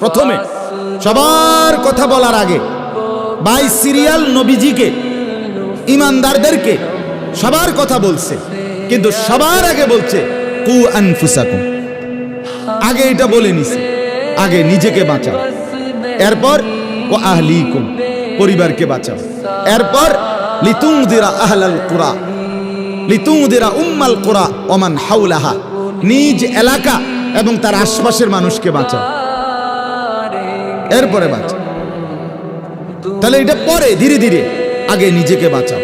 প্রথমে সবার কথা বলার আগে বাই সিরিয়াল নবীজিকে, ইমানদারদেরকে সবার কথা বলছে, কিন্তু সবার আগে বলছে, কু আনফুসাকুম। আগে এটা বলে নিছে, আগে নিজেকে বাঁচাও। এরপর ও আহলিকুম, পরিবারকে বাঁচাও। এরপর লিতুংদিরা আহলাল কুরা। লিতুংদিরা উম্মাল কুরা ওমান হাউলাহা নিজ এলাকা এবং তার আশপাশের মানুষকে বাঁচাও। এরপরে বাঁচাও তাহলে এটা পরে ধীরে ধীরে। আগে নিজেকে বাঁচাও।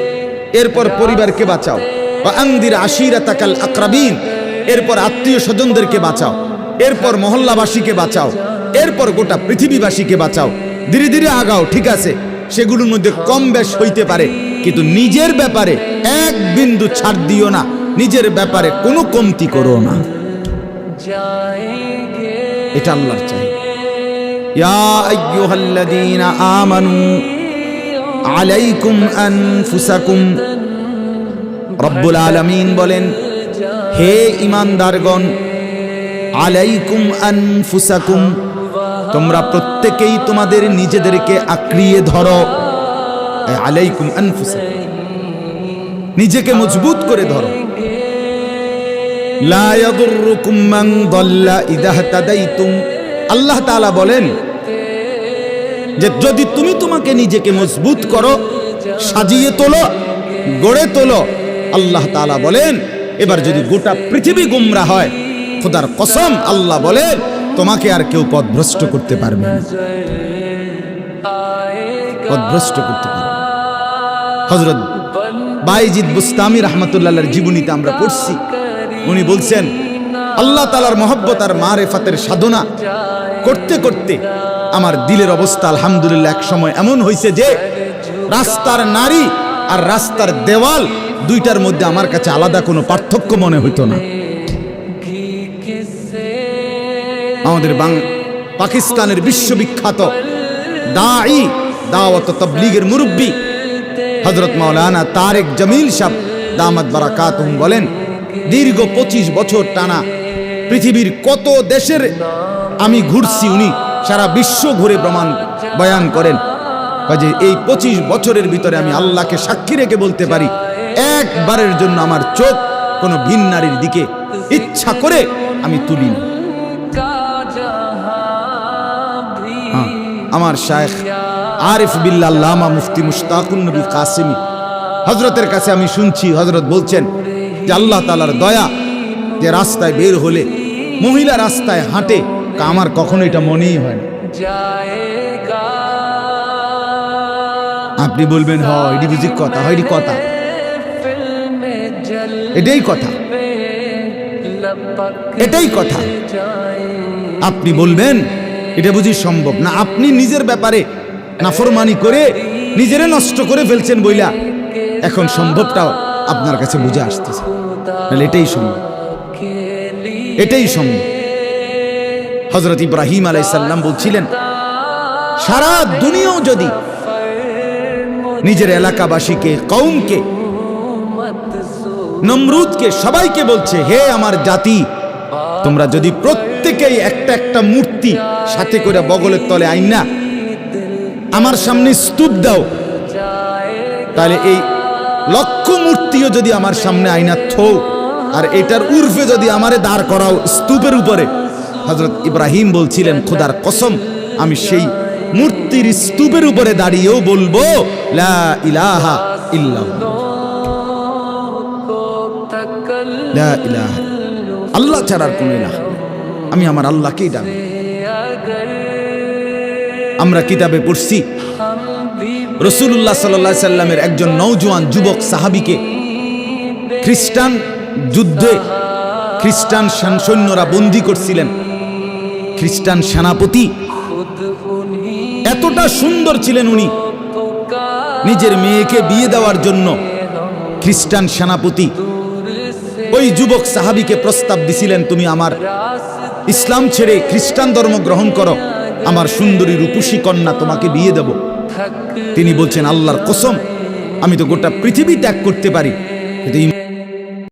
এরপর পরিবারকে বাঁচাও। বা আংদির আশিরাতাকাল আকরাবিন। এরপর আত্মীয় স্বজনদেরকে বাঁচাও। এরপর মহল্লাবাসীকে বাঁচাও। এরপর গোটা পৃথিবীবাসীকে বাঁচাও। ধীরে ধীরে আগাও ঠিক আছে? সেগুলোর মধ্যে কম বেশ হইতে পারে। কিন্তু নিজের ব্যাপারে এক বিন্দু ছাড় দিও না। নিজের ব্যাপারে কোনো কমতি করো না। এটা আল্লাহর চাই। ইয়া আইয়ুহাল্লাযীনা আমানু আলাইকুম আনফুসাকুম রব্বুল আলামিন বলেন হে ইমানদারগণ, আলাইকুম আনফুসাকুম, তোমরা প্রত্যেকেই তোমাদের নিজেদেরকে আঁকড়িয়ে ধরো। আলাইকুম আনফুসাকুম, নিজেকে মজবুত করে ধরো। লা ইয়াদুররুকুম মান দাল্লা ইযা ইহতাদাইতুম আল্লাহ তালা বলেন যে যদি তুমি তোমাকে নিজেকে মজবুত করো, সাজিয়ে তোলো, গড়ে তোলো, আল্লাহ তালা বলেন, এবার যদি গোটা পৃথিবী গুমরা হয়, খোদার কসম আল্লাহ বলেন, তোমাকে আর কেউ পথভ্রষ্ট করতে পারবে না। পথভ্রষ্ট করতে পারবে হজরত বাইজিদ বুস্তামি রহমতুল্লাহর জীবনীতে আমরা পড়ছি, উনি বলছেন, আল্লাহ তালার মহব্বত আর মারেফাতের সাধনা করতে করতে আমার দিলের অবস্থা আলহামদুলিল্লাহ এক সময় এমন হয়েছে যে রাস্তার নারী আর রাস্তার দেওয়াল দুইটার মধ্যে আমার কাছে আলাদা কোনো পার্থক্য মনে হইতো না। আমাদের বাং পাকিস্তানের বিশ্ববিখ্যাত দাঈ, দাওয়াত তবলিগের মুরব্বী হজরত মাওলানা তারেক জামিল সাহ দামাত বারাকাতুম বলেন, দীর্ঘ পঁচিশ বছর টানা পৃথিবীর কত দেশের আমি ঘুরছি উনি সারা বিশ্ব ঘুরে প্রমাণ বয়ান করেন। কাজে এই পঁচিশ বছরের ভিতরে আমি আল্লাহকে সাক্ষী রেখে বলতে পারি একবারের জন্য আমার চোখ কোনো ভিন নারীর দিকে ইচ্ছা করে আমি তুলিনি। হ্যাঁ, আমার শায়েখ আরিফ বিল্লাল্লামা মুফতি মুশতাকুন নবী কাসিমি। হজরতের কাছে আমি শুনছি হজরত বলছেন যে আল্লাহ তালার দয়া যে রাস্তায় বের হলে মহিলা রাস্তায় হাঁটে আমার কখনো এটা মনেই হয় না। আপনি বলবেন হ এটি বুঝি কথা হয় এটি কথা। এটাই কথা। এটাই কথা। আপনি বলবেন এটা বুঝি সম্ভব না। আপনি নিজের ব্যাপারে নাফরমানি করে নিজেরে নষ্ট করে ফেলছেন বইলা। এখন সম্ভবটাও আপনার কাছে বুঝে আসতেছে। এটাই সম্ভব। এটাই সম্ভব। হজরত ইব্রাহিম আলাইসাল্লাম বলছিলেন, সারা দুনিয়াও যদি নিজের এলাকাবাসীকে কৌমকে নমরুদকে, সবাইকে বলছে, হে আমার জাতি, তোমরা যদি প্রত্যেকেই একটা একটা মূর্তি সাথে করে বগলের তলে আইন না আমার সামনে স্তূপ দাও, তাহলে এই লক্ষ মূর্তিও যদি আমার সামনে আইনা থো, আর এটার উর্ফে যদি আমারে দাঁড় করাও স্তূপের উপরে হজরত ইব্রাহিম বলছিলেন, খোদার কসম, আমি সেই মূর্তির স্তূপের উপরে দাঁড়িয়েও বলব, লা ইলাহা লা ইলাহা আল্লাহ ছাড়ার কোন ইলাহ আমি আমার আল্লাহকেই ডাকি আমরা কিতাবে পড়ছি রসুল্লাহ সাল্লাহ সাল্লামের একজন নৌজওয়ান যুবক সাহাবিকে খ্রিস্টান যুদ্ধে খ্রিস্টান সেন- সৈন্যরা বন্দি করছিলেন। খ্রিস্টান সেনাপতি। এতটা সুন্দর ছিলেন উনি। নিজের মেয়েকে বিয়ে দেওয়ার জন্য খ্রিস্টান সেনাপতি। ওই যুবক সাহাবিকে প্রস্তাব দিছিলেন, তুমি আমার ইসলাম ছেড়ে খ্রিস্টান ধর্ম গ্রহণ করো। আমার সুন্দরী রূপসী কন্যা তোমাকে বিয়ে দেব। তিনি বলছেন, আল্লাহর কসম, আমি তো গোটা পৃথিবী ত্যাগ করতে পারি। কিন্তু